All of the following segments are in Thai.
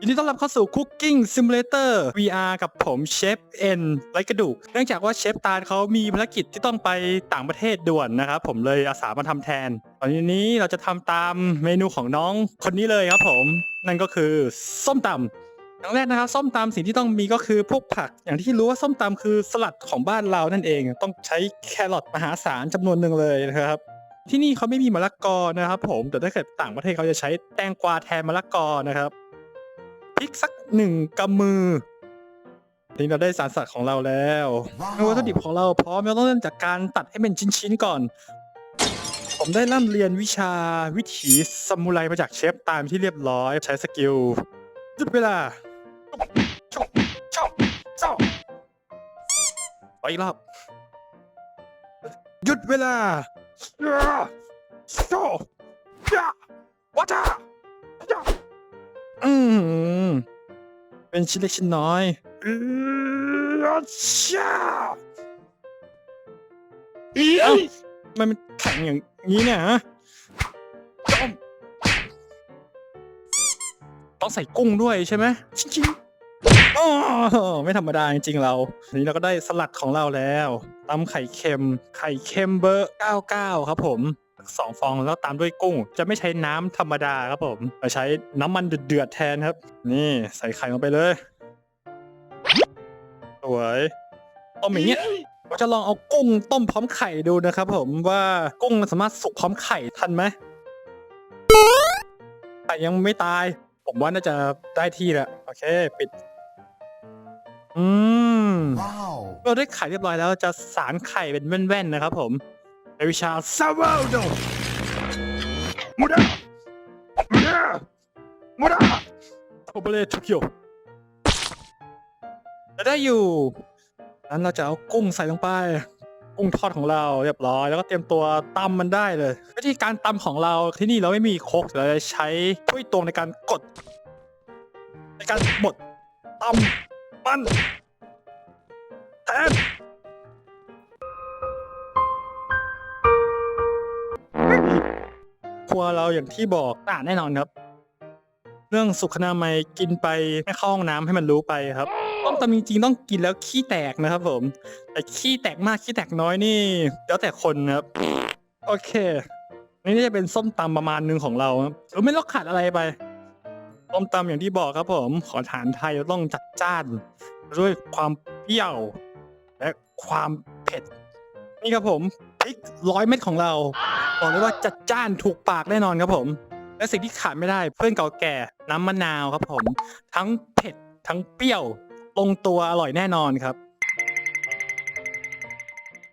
ยินดีต้อนรับเข้าสู่ Cooking Simulator VR กับผมเชฟเอ็นไรกระดูก เนื่องจากว่าเชฟตาลเขามีภารกิจที่ต้องไปต่างประเทศด่วนนะครับ ผมเลยอาสามาทำแทน ตอนนี้เราจะทำตามเมนูของน้องคนนี้เลยครับผม นั่นก็คือส้มตำอย่างแรกนะครับส้มตำสิ่งที่ต้องมีก็คือพวกผัก อย่างที่รู้ว่าส้มตำคือสลัดของบ้านเรานั่นเอง ต้องใช้แครอทมหาศาลจำนวนหนึ่งเลยนะครับที่นี่เขาไม่มีมะละกอนะครับ ผมแต่ถ้าเกิดต่างประเทศเขาจะใช้แตงกวาแทนมะละกอนะครับ พริกสักหนึ่งกำมือนี่เราได้สารสัตว์ของเราแล้วเมื่อวัตถุดิบของเราพร้อมเราต้องเริ่มจากการตัดให้เป็นชิ้นๆก่อน ผมได้ร่ำเรียนวิชาวิถีซามูไรมาจากเชฟตามที่เรียบร้อยใช้สกิลหยุดเวลาชกชกชกไปอีกรอบหยุดเวลาโชยาวัตา อืมเป็นชิ้นเล็กชิ้นน้อยอือชาเอ้าทำไมมันแข็งอย่างนี้เนี่ยฮะต้มต้องใส่กุ้งด้วยใช่ไหมชิ้นๆอ๋อไม่ธรรมดาจริงๆเราทีนี้เราก็ได้สลัดของเราแล้วตำไข่เค็ม ไข่เค็มเบอร์ 99 ครับผม สองฟองแล้วตามด้วยกุ้ง จะไม่ใช้น้ำธรรมดาครับผมมาใช้น้ำมันเดือดๆแทนครับ นี่ใส่ไข่ลงไปเลยสวยต้มอย่างเงี้ยเราจะลองเอากุ้งต้มพร้อมไข่ดูนะครับ ผมว่ากุ้งมันสามารถสุกพร้อมไข่ทันไหมไข่ยังไม่ตาย ผมว่าน่าจะได้ที่แล้วโอเค ปิด อืม Wow. เราได้ไข่เรียบร้อยแล้วจะสารไข่เป็นแว่นๆนะครับผม ในวิชาซาวาโดมุดามุดามุดาโอเปเรตทุกโยจะได้อยู่นั้นเราจะเอากุ้งใส่ลงไปกุ้งทอดของเราเรียบร้อย แล้วก็เตรียมตัวตำมันได้เลย วิธีการตำของเราที่นี่เราไม่มีโคกเราจะใช้ถ้วยตวงในการกด ในการบดตำมันแทน รัวเราอย่างที่บอกสะอาดแน่นอนครับ เรื่องสุขอนามัยกินไปไม่เข้าห้องน้ำให้มันรู้ไปครับต้มตำจริงๆต้องกินแล้วขี้แตกนะครับผม แต่ขี้แตกมากขี้แตกน้อยนี่ แล้วแต่คนครับ โอเค นี่จะเป็นส้มตำประมาณหนึ่งของเราครับเราไม่ต้องขาดอะไรไปส้มตำอย่างที่บอกครับผม ขอฐานไทยเราต้องจัดจ้าน ด้วยความเปรี้ยว และความเผ็ด นี่ครับผมพริกร้อยเม็ดของเรา บอกเลยว่าจัดจ้านถูกปากแน่นอนครับผม และสิ่งที่ขาดไม่ได้เพื่อนเก่าแก่น้ำมะนาวครับผม ทั้งเผ็ดทั้งเปรี้ยวลงตัวอร่อยแน่นอนครับ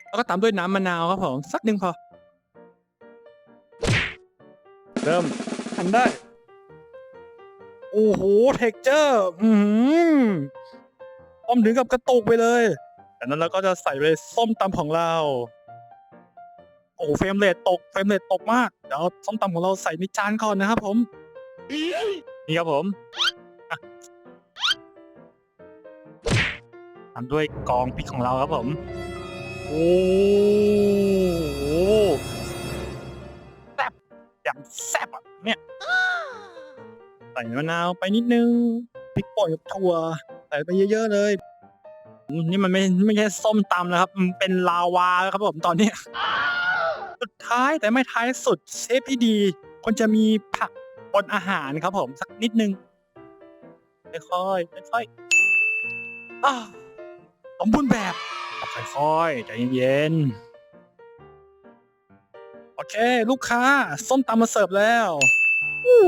แล้วก็ตามด้วยน้ำมะนาวครับผม สักหนึ่งพอ เริ่มทันได้ โอ้โหเท็กเจอร์ อืมอมถึงกับกระตุกไปเลย จากนั้นเราก็จะใส่ไปส้มตำของเรา โอ้เฟรมเรทตกเฟรมเรทตกมากเดี๋ยวส้มตำของเราใส่ในจานก่อนนะครับผมนี่ครับผมตามด้วยกองพริกของเราครับผม โอ้โหแซ่บอย่างแซ่บอะเนี่ยใส่มะนาวไปนิดนึงพริกป่นกับถั่วใส่ไปเยอะ ๆ เลย นี่มันไม่ไม่ใช่ส้มตำนะครับ มันเป็นลาวาแล้วครับผมตอนนี้ สุดท้ายแต่ไม่ท้ายสุดเชฟที่ดีควรจะมีผักบนอาหารครับผมสักนิดนึงค่อยๆค่อยๆอ้าวสมบูรณ์แบบค่อยๆใจเย็นๆโอเค ลูกค้า ส้มตำมาเสิร์ฟแล้วอู้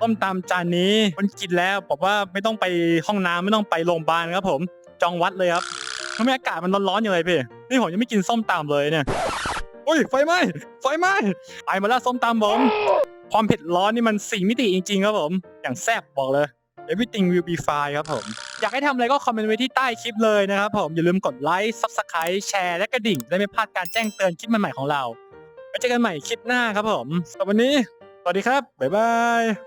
ส้มตำจานนี้คนกินแล้วบอกว่าไม่ต้องไปห้องน้ำไม่ต้องไปโรงพยาบาลครับผม จองวัดเลยครับทำไมอากาศมันร้อนๆอย่างไรพี่นี่ผมยังไม่กินส้มตำเลยเนี่ย อุ้ยไฟไหม้ไฟไหม้ไปมาแล้วส้มตำผมความเผ็ดร้อนนี่มันสี่มิติจริง ๆ ครับผม อย่างแซ่บบอกเลย everything will be fine ครับผม อยากให้ทำอะไรก็คอมเมนต์ไว้ที่ใต้คลิปเลยนะครับผม อย่าลืมกดไลค์ subscribe แชร์และกระดิ่งได้ไม่พลาดการแจ้งเตือนคลิปใหม่ๆของเราไว้เจอกันใหม่คลิปหน้าครับผมสำหรับวันนี้ สวัสดีครับ บ๊ายบาย